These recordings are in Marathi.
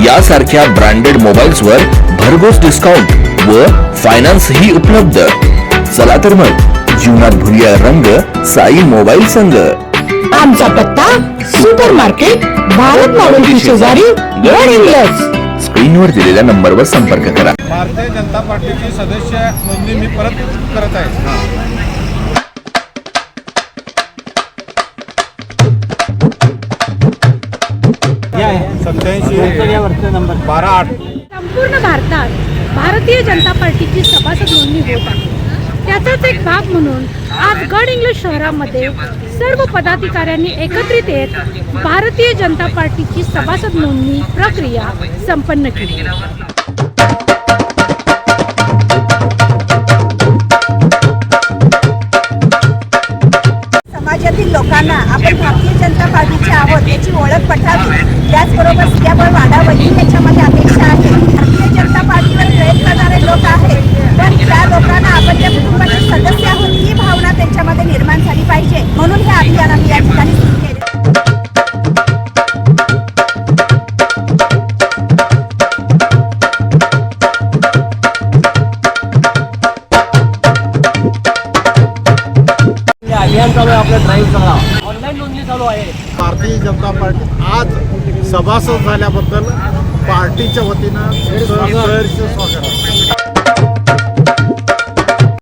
यासारख्या ब्रँडेड मोबाईल्स वर भरघोस डिस्काउंट व फायनान्स ही उपलब्ध. चला तर मग जीवनात भुरिया रंग साई मोबाईल संघ. आमचा पत्ता सुपर मार्केट भारत मॉडेलची शेजारी स्क्रीनवर दिलेल्या नंबरवर संपर्क करा. भारतीय जनता पार्टीची सदस्य नोंदणी मी परत करत आहे. सत्याऐंशी. बारा आठ. संपूर्ण भारतात भारतीय जनता पार्टीची सभासद नोंदणी होत आहे त्याचाच एक भाग म्हणून आज गड इंग्लिश शहरामध्ये सर्व पदाधिकाऱ्यांनी एकत्रित येत भारतीय जनता पार्टीची सभासद नोंदणी प्रक्रिया संपन्न केली. स्त्रियाबळ वाढावं ही त्याच्यामध्ये अपेक्षा आहे. भारतीय जनता पार्टीवर प्रयत्न करणारे लोक आहेत. पण त्या लोकांना आपण त्या कुटुंबाचे सदस्य आहोत ही भावना त्यांच्यामध्ये निर्माण झाली पाहिजे. म्हणून हे अभियान आम्ही या ठिकाणी सुरू केले. अभियान चालू आहे आपलं ड्राईव्ह सगळा ऑनलाईन नोंदणी चालू आहे. भारतीय जनता पार्टी आज सभासद झाल्याबद्दल पार्टीच्या वतीनं सहर्ष स्वागत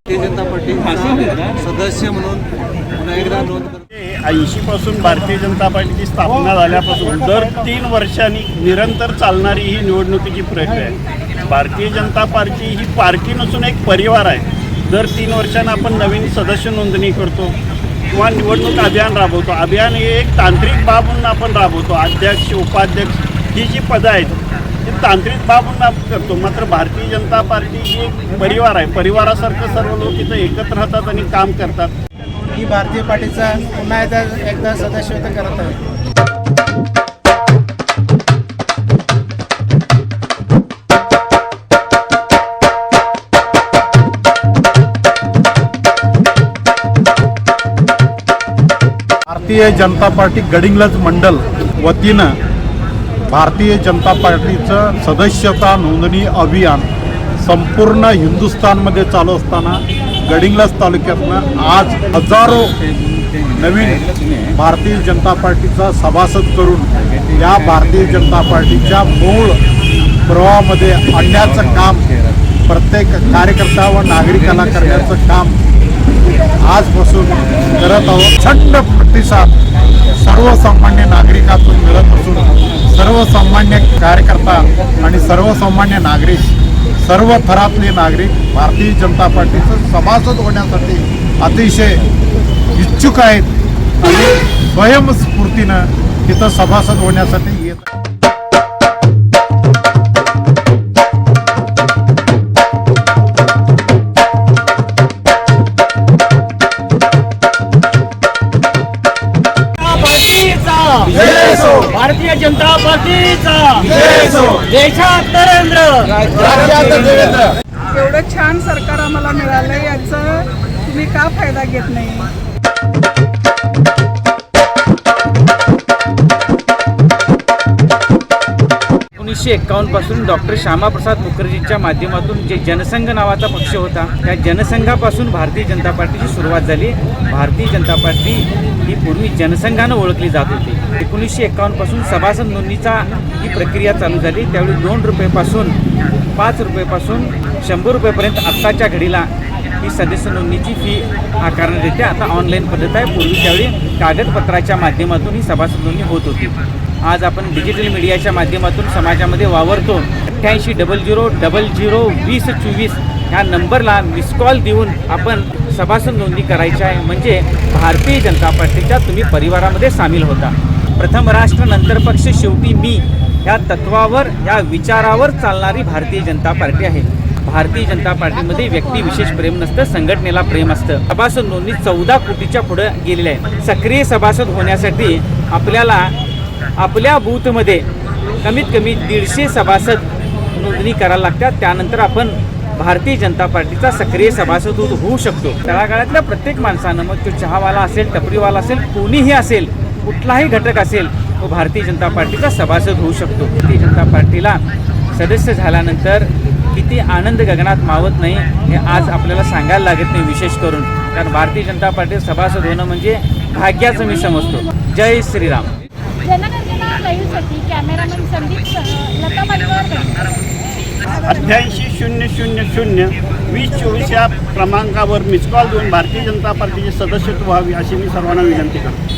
भारतीय जनता पार्टी सदस्य म्हणून पुन्हा एकदा नोंद करतो ऐंशी पासून भारतीय जनता पार्टीची स्थापना झाल्यापासून दर तीन वर्षांनी निरंतर चालणारी ही निवडणुकीची प्रक्रिया आहे. भारतीय जनता पार्टी ही पार्टी नसून एक परिवार आहे. दर तीन वर्षांना आपण नवीन सदस्य नोंदणी करतो. किंवा निवडणूक अभियान राबवतो. अभियान हे एक तांत्रिक बाब म्हणून आपण राबवतो. अध्यक्ष उपाध्यक्ष ही जी पदं आहेत ती तांत्रिक बाब म्हणून आपण करतो. मात्र भारतीय जनता पार्टी ही एक परिवार आहे. परिवारासारखं सर्व लोक इथं एकत्र राहतात आणि काम करतात. ही भारतीय पार्टीचा पुन्हा एकदा एकदा सदस्यत्व करत आहे भारतीय जनता पार्टी गडिंग्लज मंडल वतीनं भारतीय जनता पार्टीचं सदस्यता नोंदणी अभियान संपूर्ण हिंदुस्थानमध्ये चालू असताना गडिंग्लज तालुक्यातनं आज हजारो नवीन भारतीय जनता पार्टीचा सभासद करून या भारतीय जनता पार्टीच्या मूळ प्रवाहामध्ये आणण्याचं काम प्रत्येक कार्यकर्ता व नागरिकाला करण्याचं काम आजपासून करत आहोत. थंड प्रतिसाद. सर्वसामान्य नागरिकातून मिळत असून सर्वसामान्य कार्यकर्ता आणि सर्वसामान्य नागरिक सर्व थरातले नागरिक भारतीय जनता पार्टीचं सभासद होण्यासाठी अतिशय इच्छुक आहेत आणि स्वयंस्फूर्तीनं तिथं सभासद होण्यासाठी येत भारतीय जनता पार्टीचा. देशात नरेंद्र. एवढं छान सरकार आम्हाला मिळालं याचं तुम्ही का फायदा घेत नाही? एकोणीसशे एक्कावन्नपासून डॉक्टर श्यामाप्रसाद मुखर्जींच्या माध्यमातून जे जनसंघ नावाचा पक्ष होता त्या जनसंघापासून भारतीय जनता पार्टीची सुरुवात झाली. भारतीय जनता पार्टी ही पूर्वी जनसंघानं ओळखली जात होती. एकोणीसशे एकावन्नपासून सभासद नोंदणीचा ही प्रक्रिया चालू झाली. त्यावेळी दोन रुपयेपासून पाच रुपयेपासून शंभर रुपयेपर्यंत आत्ताच्या घडीला ही सदस्य नोंदणीची फी आकारण्यात येते आता ऑनलाईन पद्धत आहे. पूर्वी त्यावेळी कागदपत्राच्या माध्यमातून ही सभासद नोंदणी होत होती. आज आपण डिजिटल मीडियाच्या माध्यमातून समाजामध्ये वावरतो. अठ्ठ्याऐंशी डबल झिरो डबल झिरो वीस चोवीस ह्या नंबरला मिस कॉल देऊन आपण सभासद नोंदणी करायची आहे. म्हणजे भारतीय जनता पार्टीच्या तुम्ही परिवारामध्ये सामील होता. प्रथम राष्ट्र नंतर पक्ष शेवटी मी. ह्या तत्वावर या विचारावर चालणारी भारतीय जनता पार्टी आहे. भारतीय जनता पार्टीमध्ये व्यक्ती विशेष प्रेम नसतं संघटनेला प्रेम असतं. सभासद नोंदणी चौदा कोटीच्या पुढे गेलेली आहे सक्रिय सभासद होण्यासाठी आपल्याला आपल्या बूथमध्ये कमीत कमी दीडशे सभासद नोंदणी करायला लागतात. त्यानंतर आपण भारतीय जनता पार्टीचा सक्रिय सभासद होऊ शकतो. तळागाळातल्या प्रत्येक माणसानं मग तो चहावाला असेल टपरीवाला असेल कोणीही असेल कुठलाही घटक असेल तो भारतीय जनता पार्टीचा सभासद होऊ शकतो. भारतीय जनता पार्टीला सदस्य झाल्यानंतर किती आनंद गगनात मावत नाही हे आज आपल्याला सांगायला लागत नाही विशेष करून. कारण भारतीय जनता पार्टीत सभासद होणं म्हणजे भाग्याचं मी समजतो. जय श्रीराम. कॅमेरामॅन संदीप लता मालकर अठ्ठ्याऐंशी शून्य शून्य शून्य वीस चोवीस या क्रमांकावर मिस कॉल देऊन भारतीय जनता पार्टीचे सदस्यत्व व्हावी अशी मी सर्वांना विनंती करतो.